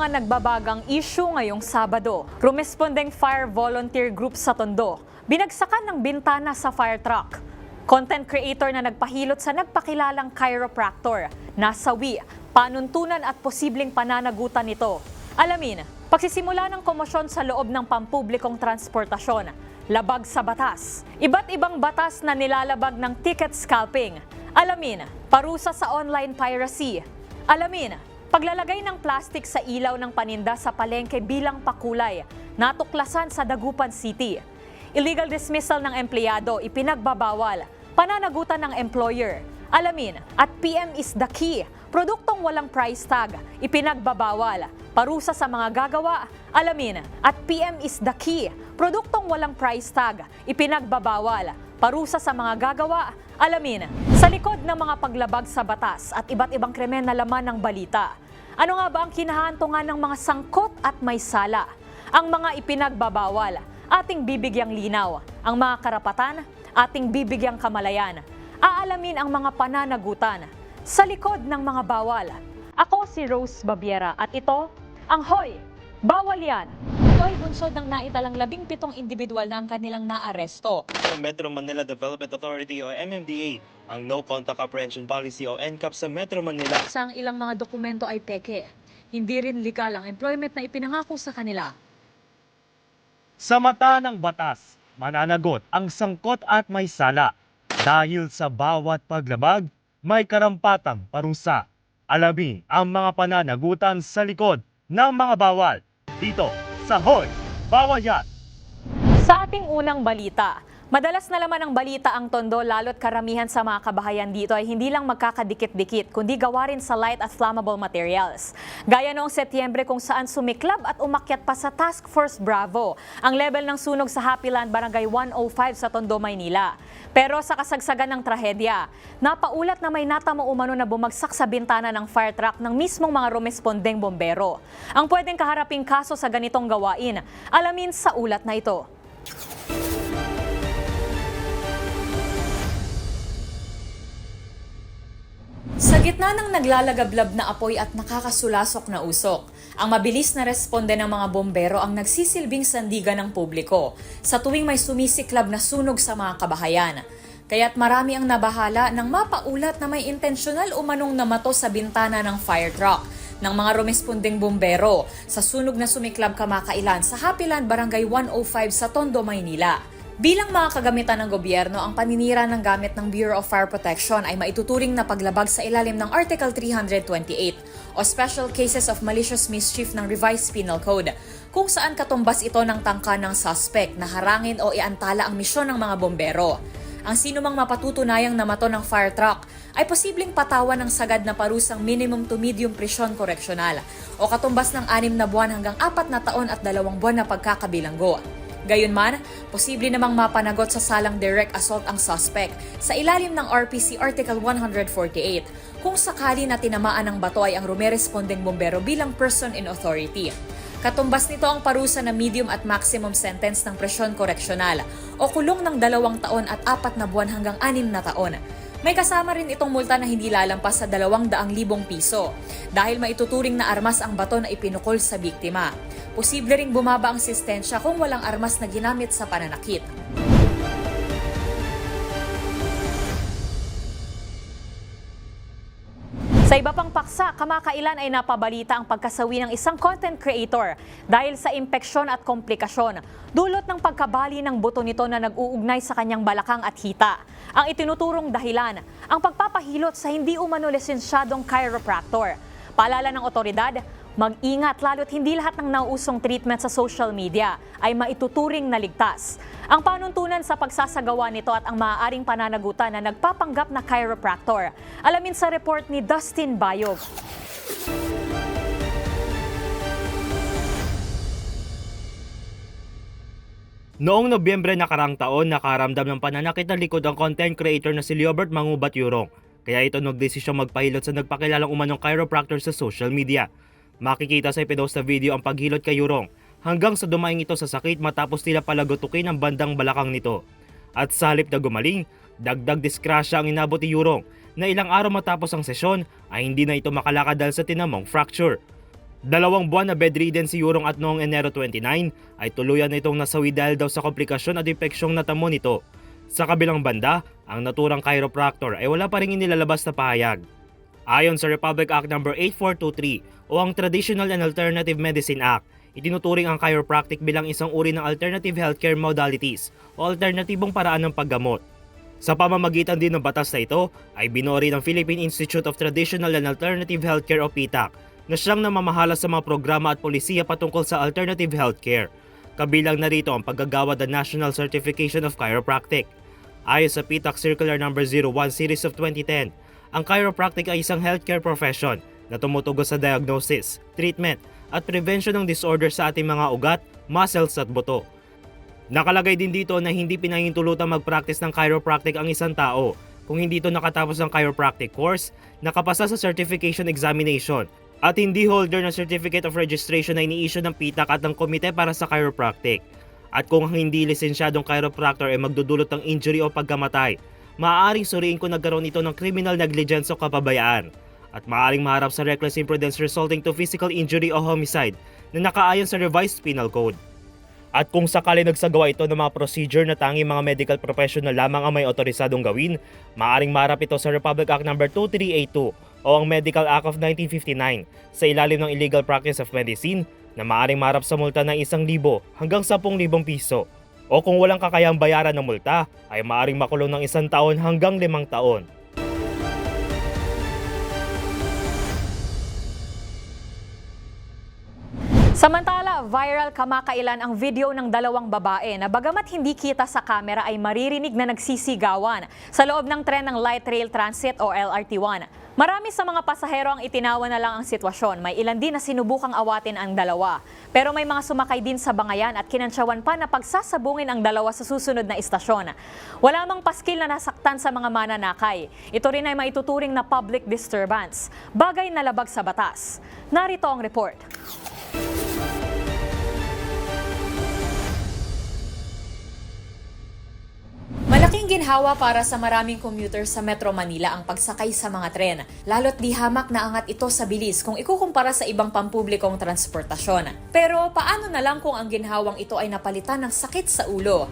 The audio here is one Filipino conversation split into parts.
mga nagbabagang issue ngayong Sabado. Rumespondeng fire volunteer group sa Tondo, binagsakan ng bintana sa fire truck. Content creator na nagpahilot sa nagpakilalang chiropractor, nasawi, panuntunan at posibleng pananagutan nito. Alamin, pagsisimula ng komosyon sa loob ng pampublikong transportasyon, labag sa batas. Iba't ibang batas na nilalabag ng ticket scalping. Alamin, parusa sa online piracy. Alamin, paglalagay ng plastic sa ilaw ng paninda sa palengke bilang pakulay, natuklasan sa Dagupan City. Illegal dismissal ng empleyado, ipinagbabawal. Pananagutan ng employer. Alamin, at PM is the key. Produktong walang price tag, ipinagbabawal. Parusa sa mga gagawa. Alamin, at PM is the key. Produktong walang price tag, ipinagbabawal. Parusa sa mga gagawa. Alamin, sa likod ng mga paglabag sa batas at iba't ibang krimen na laman ng balita. Ano nga ba ang kinahantungan ng mga sangkot at may sala? Ang mga ipinagbabawal, ating bibigyang linaw. Ang mga karapatan, ating bibigyang kamalayan. Aalamin ang mga pananagutan sa likod ng mga bawal. Ako si Rose Babiera at ito ang Hoy! Bawal yan! Ito ay bunsod ng naitalang labing pitong individual na ang kanilang naaresto. ng Metro Manila Development Authority o MMDA ang No Contact Apprehension Policy o NCAP sa Metro Manila. Sa ang ilang mga dokumento ay peke. Hindi rin legal ang employment na ipinangako sa kanila. Sa mata ng batas, mananagot ang sangkot at may sala. Dahil sa bawat paglabag, may karampatang parusa. Alamin ang mga pananagutan sa likod ng mga bawal. Dito sa Hoy! Bawal yan! Sa ating unang balita, madalas na laman ang balita ang tondo lalo't karamihan sa mga kabahayan dito ay hindi lang magkakadikit-dikit kundi gawa rin sa light at flammable materials. Gaya noong Setyembre kung saan sumiklab at umakyat pa sa Task Force Bravo ang level ng sunog sa Happyland Barangay 105 sa Tondo, Maynila. Pero sa kasagsagan ng trahedya, napaulat na may natamo umano na bumagsak sa bintana ng fire truck ng mismong mga rumespondeng bombero. Ang pwedeng kaharaping kaso sa ganitong gawain, alamin sa ulat na ito. Sa gitna ng naglalagablab na apoy at nakakasulasok na usok, ang mabilis na responde ng mga bombero ang nagsisilbing sandigan ng publiko sa tuwing may sumisiklab na sunog sa mga kabahayan. Kaya't marami ang nabahala nang mapaulat na may intensyonal umanong namato sa bintana ng fire truck ng mga rumespondeng bombero sa sunog na sumiklab kamakailan sa Happyland Barangay 105 sa Tondo, Maynila. Bilang mga kagamitan ng gobyerno, ang paninira ng gamit ng Bureau of Fire Protection ay maituturing na paglabag sa ilalim ng Article 328 o Special Cases of Malicious Mischief ng Revised Penal Code, kung saan katumbas ito ng tangka ng suspect na harangin o iantala ang misyon ng mga bombero. Ang sino mang mapatutunayang namato ng fire truck ay posibleng patawan ng sagad na parusang minimum to medium presyon koreksyonal o katumbas ng anim na buwan hanggang apat na taon at dalawang buwan na pagkakabilanggo. Gayunman, posible namang mapanagot sa salang direct assault ang suspect sa ilalim ng RPC Article 148 kung sakali na tinamaan ng bato ay ang rumerespondeng bombero bilang person in authority. Katumbas nito ang parusa na medium at maximum sentence ng presyon koreksyonal o kulong ng dalawang taon at apat na buwan hanggang anim na taon. May kasama rin itong multa na hindi lalampas sa 200,000 piso dahil maituturing na armas ang bato na ipinukol sa biktima. Posible ring bumaba ang sistensya kung walang armas na ginamit sa pananakit. Sa iba pang paksa, kamakailan ay napabalita ang pagkasawi ng isang content creator dahil sa impeksyon at komplikasyon. Dulot ng pagkabali ng buto nito na nag-uugnay sa kanyang balakang at hita. Ang itinuturong dahilan, ang pagpapahilot sa hindi umano lisensyadong chiropractor. Paalala ng otoridad, mag-ingat lalo't hindi lahat ng nauusong treatment sa social media ay maituturing na ligtas. Ang panuntunan sa pagsasagawa nito at ang maaaring pananagutan na nagpapanggap na chiropractor. Alamin sa report ni Dustin Bayog. Noong Nobyembre nakarang taon, nakaramdam ng pananakit ng likod ang content creator na si Leobert Mangubat Yurong. Kaya ito nagdesisyong magpahilot sa nagpakilalang umanong chiropractor sa social media. Makikita sa ipinost na video ang paghilot kay Yurong hanggang sa dumaing ito sa sakit matapos tila palagutukin ang bandang balakang nito. At sa halip na gumaling, dagdag diskrasya ang inabot ni Yurong na ilang araw matapos ang sesyon ay hindi na ito makalakad dahil sa tinamong fracture. Dalawang buwan na bedridden si Yurong at noong Enero 29 ay tuluyan na itong nasawi dahil daw sa komplikasyon at infeksyong natamo nito. Sa kabilang banda, ang naturang chiropractor ay wala pa rin inilalabas na pahayag. Ayon sa Republic Act No. 8423 o ang Traditional and Alternative Medicine Act, itinuturing ang chiropractic bilang isang uri ng alternative healthcare modalities o alternatibong paraan ng paggamot. Sa pamamagitan din ng batas na ito, ay binori ng Philippine Institute of Traditional and Alternative Healthcare o PITAC na siyang namamahala sa mga programa at polisiya patungkol sa alternative healthcare. Kabilang na rito ang paggagawa ng National Certification of Chiropractic. Ayon sa PITAC Circular No. 01 Series of 2010, ang chiropractic ay isang healthcare profession na tumutugon sa diagnosis, treatment, at prevention ng disorder sa ating mga ugat, muscles at buto. Nakalagay din dito na hindi pinahintulutang mag-practice ng chiropractic ang isang tao kung hindi ito nakatapos ng chiropractic course, nakapasa sa certification examination, at hindi holder ng Certificate of Registration na ini-issue ng PITAC at ng Komite para sa Chiropractic. At kung hindi lisensyadong chiropractor ay magdudulot ng injury o pagkamatay, maaaring suriin kung nagkaroon ito ng criminal negligence o kapabayaan at maaaring maharap sa reckless imprudence resulting to physical injury o homicide na nakaayon sa revised penal code. At kung sakali nagsagawa ito ng mga procedure na tanging mga medical professional lamang ang may otorisadong gawin, maaaring marap ito sa Republic Act No. 2382 o ang Medical Act of 1959 sa ilalim ng illegal practice of medicine na maaaring marap sa multa ng 1,000 hanggang 10,000 piso. O kung walang kakayang bayaran ng multa, ay maaaring makulong ng isang taon hanggang limang taon. Samantala, viral kamakailan ang video ng dalawang babae na bagamat hindi kita sa kamera ay maririnig na nagsisigawan sa loob ng tren ng Light Rail Transit o LRT1. Marami sa mga pasahero ang itinawa na lang ang sitwasyon. May ilan din na sinubukang awatin ang dalawa. Pero may mga sumakay din sa bangayan at kinansyawan pa na pagsasabungin ang dalawa sa susunod na istasyon. Wala mang paskil na nasaktan sa mga mananakay. Ito rin ay maituturing na public disturbance. Bagay na labag sa batas. Narito ang report. Ginhawa para sa maraming commuter sa Metro Manila ang pagsakay sa mga tren, lalo't di hamak na angat ito sa bilis kung ikukumpara sa ibang pampublikong transportasyon. Pero paano na lang kung ang ginhawang ito ay napalitan ng sakit sa ulo?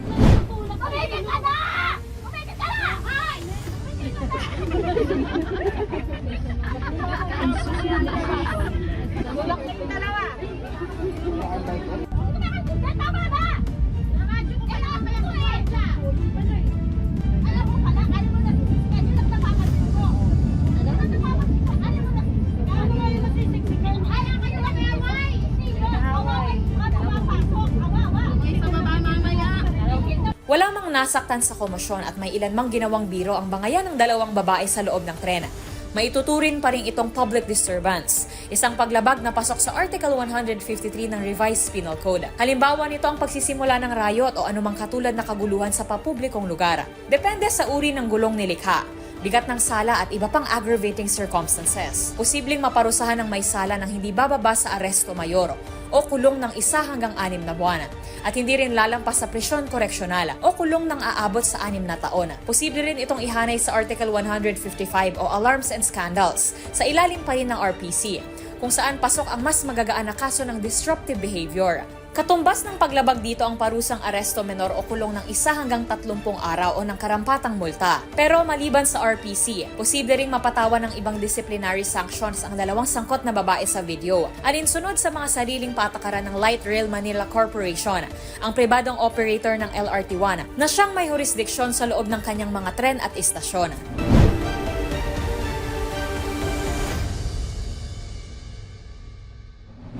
Nasaktan sa komosyon at may ilan mang ginawang biro ang bangayan ng dalawang babae sa loob ng tren. Maituturin pa rin itong public disturbance, isang paglabag na pasok sa Article 153 ng Revised Penal Code. Halimbawa nito ang pagsisimula ng riot o anumang katulad na kaguluhan sa papublikong lugar. Depende sa uri ng gulong nilikha, bigat ng sala at iba pang aggravating circumstances. Posibleng maparusahan ng may sala ng hindi bababa sa aresto mayor o kulong ng isa hanggang anim na buwan. At hindi rin lalampas sa presyon koreksyonal o kulong ng aabot sa anim na taon. Posible rin itong ihanay sa Article 155 o Alarms and Scandals sa ilalim pa rin ng RPC kung saan pasok ang mas magagaan na kaso ng disruptive behavior. Katumbas ng paglabag dito ang parusang aresto menor o kulong ng isa hanggang 30 araw o ng karampatang multa. Pero maliban sa RPC, posible ring mapatawan ng ibang disciplinary sanctions ang dalawang sangkot na babae sa video. Alinsunod sa mga sariling patakaran ng Light Rail Manila Corporation, ang pribadong operator ng LRT1 na siyang may jurisdiksyon sa loob ng kanyang mga tren at istasyon.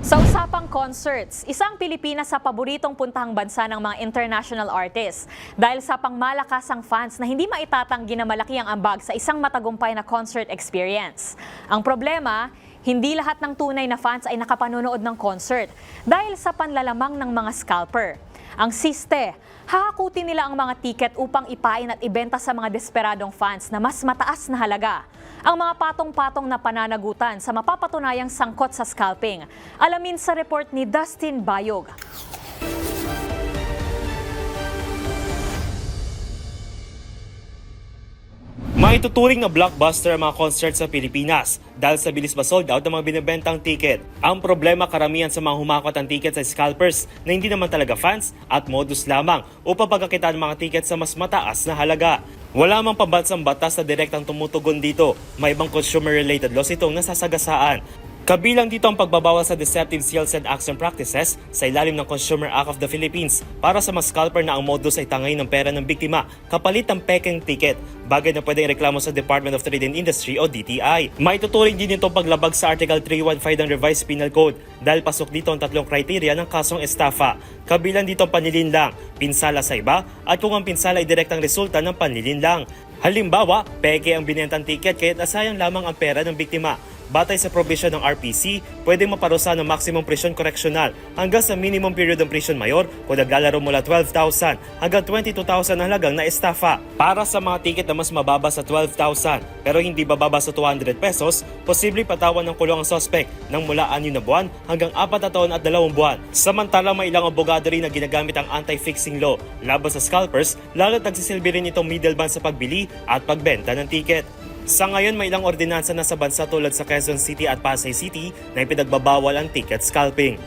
Sa usapang concerts, isang Pilipinas sa paboritong puntahang bansa ng mga international artists dahil sa pangmalakasang fans na hindi maitatanggi na malaki ang ambag sa isang matagumpay na concert experience. Ang problema, hindi lahat ng tunay na fans ay nakapanonood ng concert dahil sa panlalamang ng mga scalper. Ang siste, hahakutin nila ang mga tiket upang ipain at ibenta sa mga desperadong fans na mas mataas na halaga. Ang mga patong-patong na pananagutan sa mapapatunayang sangkot sa scalping. Alamin sa report ni Dustin Bayog. Maituturing na blockbuster ang mga concert sa Pilipinas dahil sa bilis ba sold out ng mga binibentang ticket. Ang problema karamihan sa mga humakot ang ticket sa scalpers na hindi naman talaga fans at modus lamang upang pagkakitaan ng mga ticket sa mas mataas na halaga. Wala mang pambansang batas na direktang tumutugon dito. May ibang consumer-related laws itong nasasagasaan. Kabilang dito ang pagbabawal sa deceptive sales and action practices sa ilalim ng Consumer Act of the Philippines para sa mga scalper na ang modus ay tangay ng pera ng biktima kapalit ng peking ticket, bagay na pwedeng reklamo sa Department of Trade and Industry o DTI. May tuturing din itong paglabag sa Article 315 ng Revised Penal Code dahil pasok dito ang tatlong kriteria ng kasong estafa. Kabilang dito ang panlilinlang, pinsala sa iba at kung ang pinsala ay direktang resulta ng panlilinlang. Halimbawa, peke ang binentang ticket kahit nasayang lamang ang pera ng biktima. Batay sa provision ng RPC, pwedeng maparusa ng maximum presyon koreksyonal hanggang sa minimum period ng presyon mayor kung naglalaro mula 12,000 hanggang 22,000 na halagang na estafa. Para sa mga ticket na mas mababa sa 12,000 pero hindi bababa sa 200 pesos, posible patawan ng kulong ang suspect ng mula 6 na buwan hanggang 4 na taon at 2 buwan. Samantalang may ilang abogado rin na ginagamit ang anti-fixing law laban sa scalpers lalo't nagsisilbi rin itong middleman sa pagbili at pagbenta ng ticket. Sa ngayon, may ilang ordinansa na sa bansa tulad sa Quezon City at Pasay City na ipinagbabawal ang ticket scalping.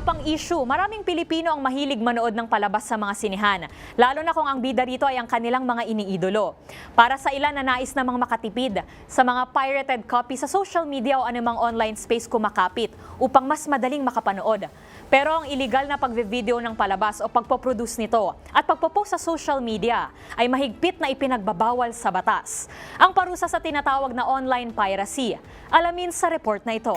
Iba pang issue, maraming Pilipino ang mahilig manood ng palabas sa mga sinihan, lalo na kung ang bida rito ay ang kanilang mga iniidolo. Para sa ilan na nais namang makatipid sa mga pirated copy sa social media o anumang online space kumakapit upang mas madaling makapanood. Pero ang illegal na pagve-video ng palabas o pagpoproduce nito at pagpopost sa social media ay mahigpit na ipinagbabawal sa batas. Ang parusa sa tinatawag na online piracy, alamin sa report na ito.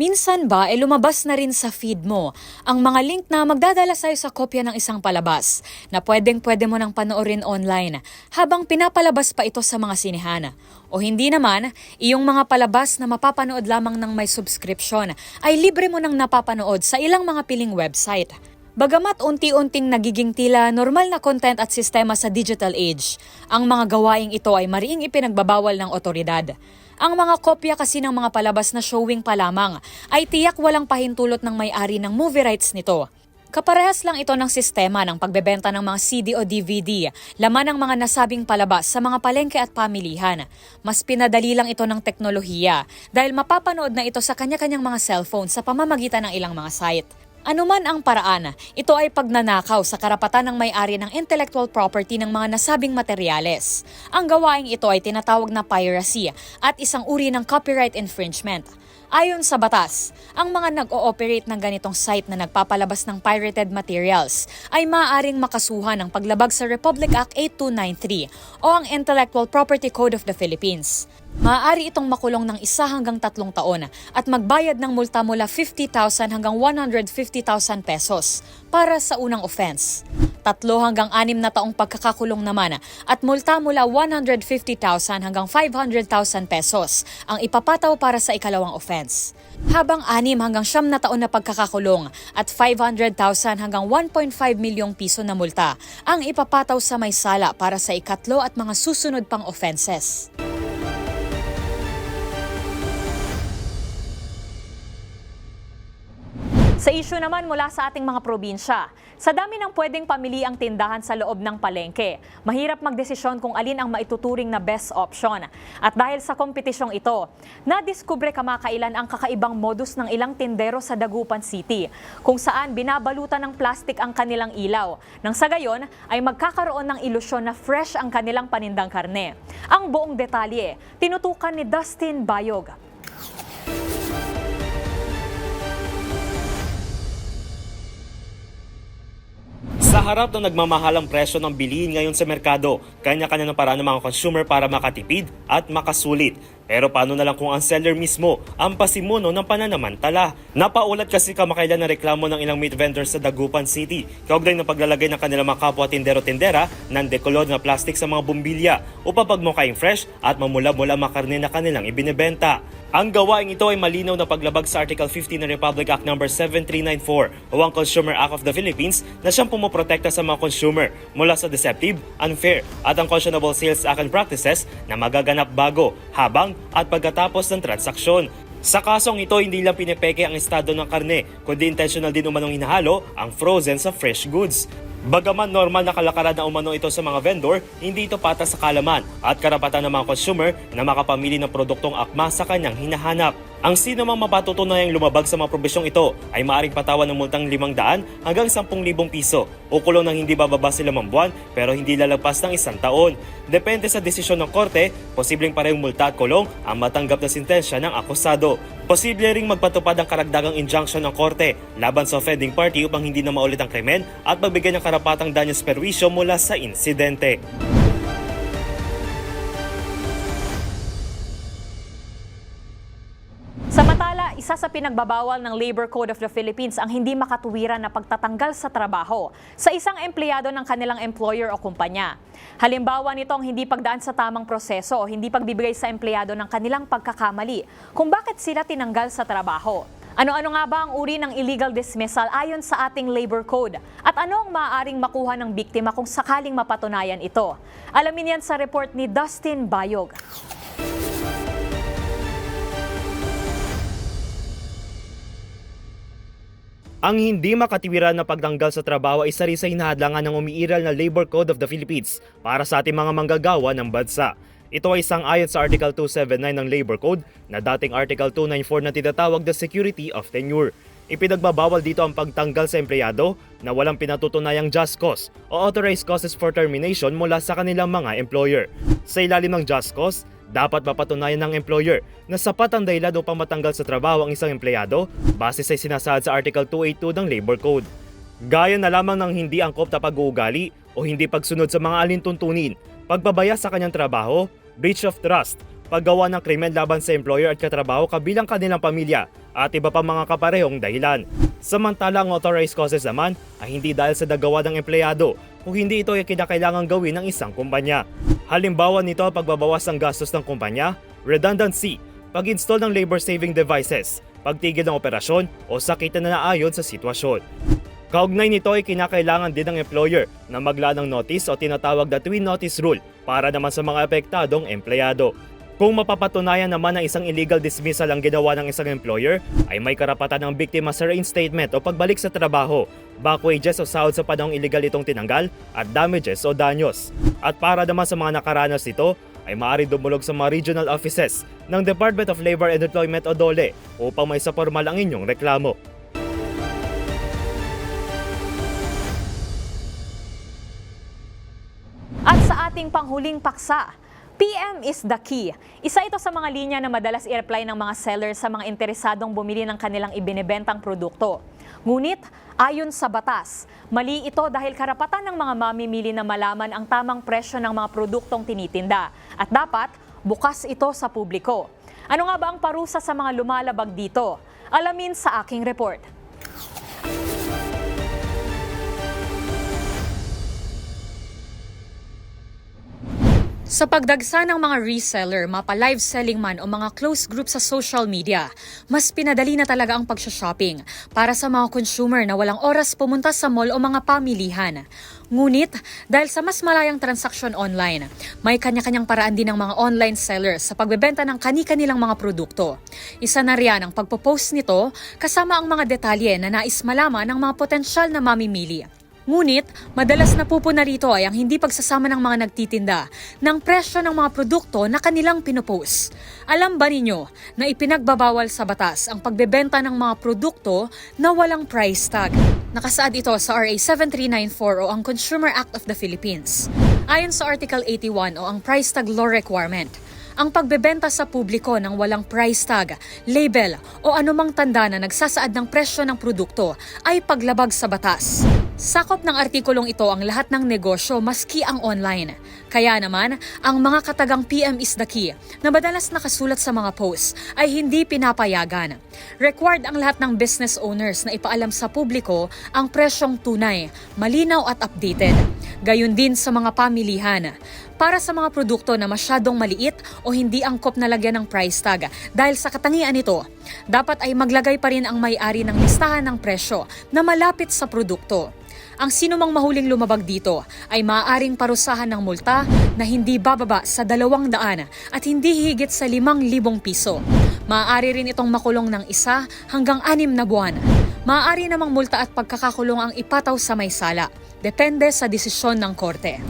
Minsan ba, eh lumabas na rin sa feed mo ang mga link na magdadala sa'yo sa kopya ng isang palabas na pwedeng pwede mo nang panoorin online habang pinapalabas pa ito sa mga sinehan. O hindi naman, iyong mga palabas na mapapanood lamang ng may subscription ay libre mo nang napapanood sa ilang mga piling website. Bagamat unti-unting nagiging tila normal na content at sistema sa digital age, ang mga gawaing ito ay mariing ipinagbabawal ng otoridad. Ang mga kopya kasi ng mga palabas na showing pa lamang ay tiyak walang pahintulot ng may-ari ng movie rights nito. Kaparehas lang ito ng sistema ng pagbebenta ng mga CD o DVD, laman ng mga nasabing palabas sa mga palengke at pamilihan. Mas pinadali lang ito ng teknolohiya dahil mapapanood na ito sa kanya-kanyang mga cellphone sa pamamagitan ng ilang mga site. Anuman ang paraan, ito ay pagnanakaw sa karapatan ng may-ari ng intellectual property ng mga nasabing materyales. Ang gawaing ito ay tinatawag na piracy at isang uri ng copyright infringement. Ayon sa batas, ang mga nag-ooperate ng ganitong site na nagpapalabas ng pirated materials ay maaaring makasuhan ng paglabag sa Republic Act 8293 o ang Intellectual Property Code of the Philippines. Maaari itong makulong ng isa hanggang tatlong taon at magbayad ng multa mula 50,000 hanggang 150,000 pesos para sa unang offense. Tatlo hanggang anim na taong pagkakakulong naman at multa mula 150,000 hanggang 500,000 pesos ang ipapataw para sa ikalawang offense. Habang anim hanggang siyam na taon na pagkakakulong at 500,000 hanggang 1.5 milyong piso na multa ang ipapataw sa may sala para sa ikatlo at mga susunod pang offenses. Sa issue naman mula sa ating mga probinsya, sa dami ng pwedeng pamili ang tindahan sa loob ng palengke, mahirap magdesisyon kung alin ang maituturing na best option. At dahil sa kompetisyong ito, nadiskubre kamakailan ang kakaibang modus ng ilang tindero sa Dagupan City, kung saan binabalutan ng plastik ang kanilang ilaw. Nang sa gayon ay magkakaroon ng ilusyon na fresh ang kanilang panindang karne. Ang buong detalye, tinutukan ni Dustin Bayog. Sa harap ng nagmamahalang presyo ng bilihin ngayon sa merkado, kanya-kanya ng paraan ng mga consumer para makatipid at makasulit. Pero paano na lang kung ang seller mismo ang pasimuno ng pananamantala? Napaulat kasi kamakailan na reklamo ng ilang meat vendors sa Dagupan City kaugnay ng paglalagay ng kanilang mga kapwa tindero-tindera ng dekolod na plastic sa mga bumbilya upang pagmukaing fresh at mamula-mula makarne na kanilang ibinebenta. Ang gawaing ito ay malinaw na paglabag sa Article 15 ng Republic Act No. 7394 o ang Consumer Act of the Philippines na siyang pumoprotekta sa mga consumer mula sa deceptive, unfair at unconscionable sales act and practices na magaganap bago, habang at pagkatapos ng transaksyon. Sa kasong ito, hindi lang pinepeke ang estado ng karne, kundi intentional din umanong hinahalo ang frozen sa fresh goods. Bagaman normal na kalakaran na umano ito sa mga vendor, hindi ito patas sa kalaman at karapatan ng mga consumer na makapamili ng produktong akma sa kanyang hinahanap. Ang sino mang mapatutunayang lumabag sa mga probisyong ito ay maaaring patawan ng multang 500 hanggang 10,000 piso o kulong ng hindi bababa sa limang buwan pero hindi lalagpas ng isang taon. Depende sa desisyon ng korte, posibleng parehong multa at kulong ang matanggap na sintensya ng akusado. Posible ring magpatupad ang karagdagang injunction ng korte laban sa offending party upang hindi na maulit ang krimen at magbigay ng karapatang danyos perwisyo mula sa insidente. Samantala, isa sa pinagbabawal ng Labor Code of the Philippines ang hindi makatuwiran na pagtatanggal sa trabaho sa isang empleyado ng kanilang employer o kumpanya. Halimbawa nito ang hindi pagdaan sa tamang proseso o hindi pagbibigay sa empleyado ng kanilang pagkakamali kung bakit sila tinanggal sa trabaho. Ano-ano nga ba ang uri ng illegal dismissal ayon sa ating labor code? At ano ang maaaring makuha ng biktima kung sakaling mapatunayan ito? Alamin yan sa report ni Dustin Bayog. Ang hindi makatiwiran na pagtanggal sa trabaho ay isa rin sa hinahadlangan ng umiiral na Labor Code of the Philippines para sa ating mga manggagawa ng bansa. Ito ay isang ayon sa Article 279 ng Labor Code na dating Article 294 na tinatawag na Security of Tenure. Ipinagbabawal dito ang pagtanggal sa empleyado na walang pinatutunayang just cause o authorized causes for termination mula sa kanilang mga employer. Sa ilalim ng just cause, dapat mapatunayan ng employer na sapat ang dahilan upang matanggal sa trabaho ang isang empleyado base sa sinasaad sa Article 282 ng Labor Code. Gaya na lamang ng hindi angkop na pag-uugali o hindi pagsunod sa mga alintuntunin, pagbabaya sa kanyang trabaho, breach of trust, paggawa ng krimen laban sa employer at katrabaho kabilang kanilang pamilya at iba pa mga kaparehong dahilan. Samantala ang authorized causes naman ay hindi dahil sa nagawa ng empleyado kung hindi ito ay kinakailangang gawin ng isang kumpanya. Halimbawa nito ang pagbabawas ng gastos ng kumpanya, redundancy, pag-install ng labor-saving devices, pagtigil ng operasyon o sakitan na naayon sa sitwasyon. Kaugnay nito ay kinakailangan din ng employer na maglaan ng notice o tinatawag na twin notice rule para naman sa mga apektadong empleyado. Kung mapapatunayan naman na isang illegal dismissal ang ginawa ng isang employer, ay may karapatan ng biktima sa reinstatement o pagbalik sa trabaho, back wages o sahod sa panahong illegal itong tinanggal, at damages o danyos. At para naman sa mga nakaranas nito, ay maaari dumulog sa mga regional offices ng Department of Labor and Employment o DOLE upang may sa formal ang inyong reklamo. Ating panghuling paksa, PM is the key. Isa ito sa mga linya na madalas i-apply ng mga sellers sa mga interesadong bumili ng kanilang ibinebentang produkto. Ngunit, ayon sa batas, mali ito dahil karapatan ng mga mamimili na malaman ang tamang presyo ng mga produktong tinitinda. At dapat, bukas ito sa publiko. Ano nga ba ang parusa sa mga lumalabag dito? Alamin sa aking report. Sa pagdagsa ng mga reseller, mapa-live selling man o mga close group sa social media, mas pinadali na talaga ang pagsha-shopping para sa mga consumer na walang oras pumunta sa mall o mga pamilihan. Ngunit, dahil sa mas malayang transaksyon online, may kanya-kanyang paraan din ng mga online sellers sa pagbebenta ng kani-kanilang mga produkto. Isa na riyan ang pagpo-post nito kasama ang mga detalye na nais malaman ng mga potensyal na mamimili. Ngunit, madalas napupuna rito ay ang hindi pagsasama ng mga nagtitinda ng presyo ng mga produkto na kanilang pinopost. Alam ba ninyo na ipinagbabawal sa batas ang pagbebenta ng mga produkto na walang price tag? Nakasaad ito sa RA 7394 o ang Consumer Act of the Philippines. Ayon sa Article 81 o ang price tag law requirement, ang pagbebenta sa publiko ng walang price tag, label o anumang tanda na nagsasaad ng presyo ng produkto ay paglabag sa batas. Sakop ng artikulong ito ang lahat ng negosyo maski ang online. Kaya naman, ang mga katagang PM is the key na madalas nakasulat sa mga posts ay hindi pinapayagan. Required ang lahat ng business owners na ipaalam sa publiko ang presyong tunay, malinaw at updated. Gayon din sa mga pamilihan. Para sa mga produkto na masyadong maliit o hindi angkop na lagyan ng price tag dahil sa katangian nito, dapat ay maglagay pa rin ang may-ari ng listahan ng presyo na malapit sa produkto. Ang sinumang mahuling lumabag dito ay maaaring parusahan ng multa na hindi bababa sa dalawang daan at hindi higit sa limang libong piso. Maaari rin itong makulong ng isa hanggang anim na buwan. Maaari namang multa at pagkakakulong ang ipataw sa may sala. Depende sa desisyon ng korte.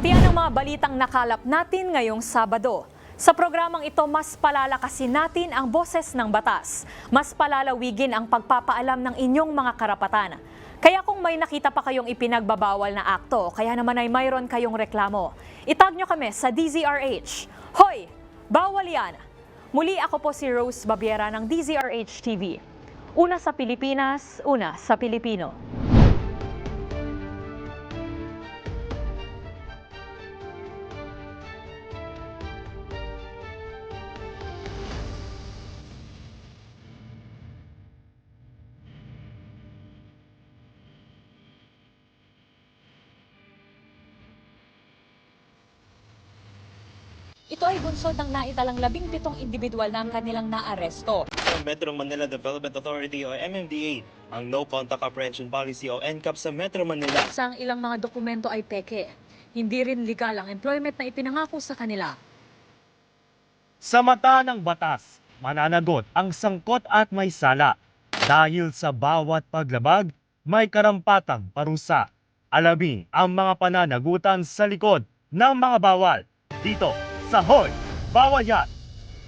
Tiyan ang mga balitang nakalap natin ngayong Sabado. Sa programang ito, mas palalakasin natin ang boses ng batas. Mas palalawigin ang pagpapaalam ng inyong mga karapatan. Kaya kung may nakita pa kayong ipinagbabawal na akto, kaya naman ay mayroon kayong reklamo, itag nyo kami sa DZRH. Hoy! Bawal yan! Muli ako po si Rose Babiera ng DZRH TV. Una sa Pilipinas, una sa Pilipino. Ito ay bunsod ng naitalang labing pitong individual na ang kanilang naaresto. Ang Metro Manila Development Authority o MMDA ang No Contact Apprehension Policy o NCAP sa Metro Manila. Sa ang ilang mga dokumento ay peke. Hindi rin legal ang employment na ipinangako sa kanila. Sa mata ng batas, mananagot ang sangkot at may sala. Dahil sa bawat paglabag, may karampatang parusa. Alamin ang mga pananagutan sa likod ng mga bawal. Dito sa Hoy! Bawal yan!